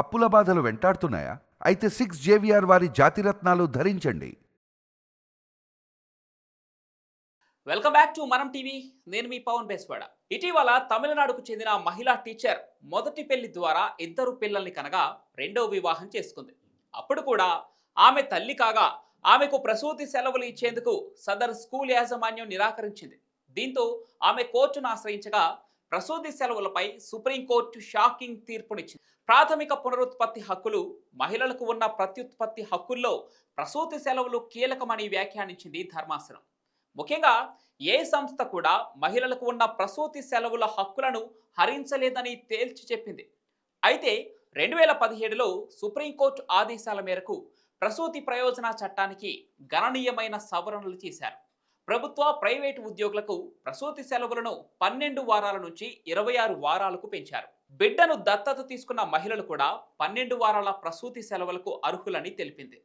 అప్పుల బాధలు వెంటాడుతున్నాయా? అయితే సిక్స్ జేవిఆర్ వారి జాతిరత్నాలు ధరించండి. Welcome back to Manam TV నేను మీ పవన్ బేస్వాడ. ఇటీవల తమిళనాడుకు చెందిన మహిళా టీచర్ మొదటి పెళ్ళి ద్వారా ఇద్దరు పిల్లల్ని కనగా రెండవ వివాహం చేసుకుంది. అప్పుడు కూడా ఆమె తల్లి కాగా ఆమెకు ప్రసూతి సెలవులు ఇచ్చేందుకు సదర్ స్కూల్ యాజమాన్యం నిరాకరించింది. దీంతో ఆమె కోర్టును ఆశ్రయించగా ప్రసూతి సెలవులపై సుప్రీంకోర్టు షాకింగ్ తీర్పునిచ్చింది. ప్రాథమిక పునరుత్పత్తి హక్కులు మహిళలకు ఉన్న ప్రత్యుత్పత్తి హక్కుల్లో ప్రసూతి సెలవులు కీలకమని వ్యాఖ్యానించింది ధర్మాసనం. ముఖ్యంగా ఏ సంస్థ కూడా మహిళలకు ఉన్న ప్రసూతి సెలవుల హక్కులను హరించలేదని తేల్చి చెప్పింది. అయితే రెండు వేల పదిహేడులో సుప్రీంకోర్టు ఆదేశాల మేరకు ప్రసూతి ప్రయోజన చట్టానికి గణనీయమైన సవరణలు చేశారు. ప్రభుత్వ ప్రైవేటు ఉద్యోగులకు ప్రసూతి సెలవులను పన్నెండు వారాల నుంచి ఇరవై ఆరు వారాలకు పెంచారు. బిడ్డను దత్తత తీసుకున్న మహిళలు కూడా పన్నెండు వారాల ప్రసూతి సెలవులకు అర్హులని తెలిపింది.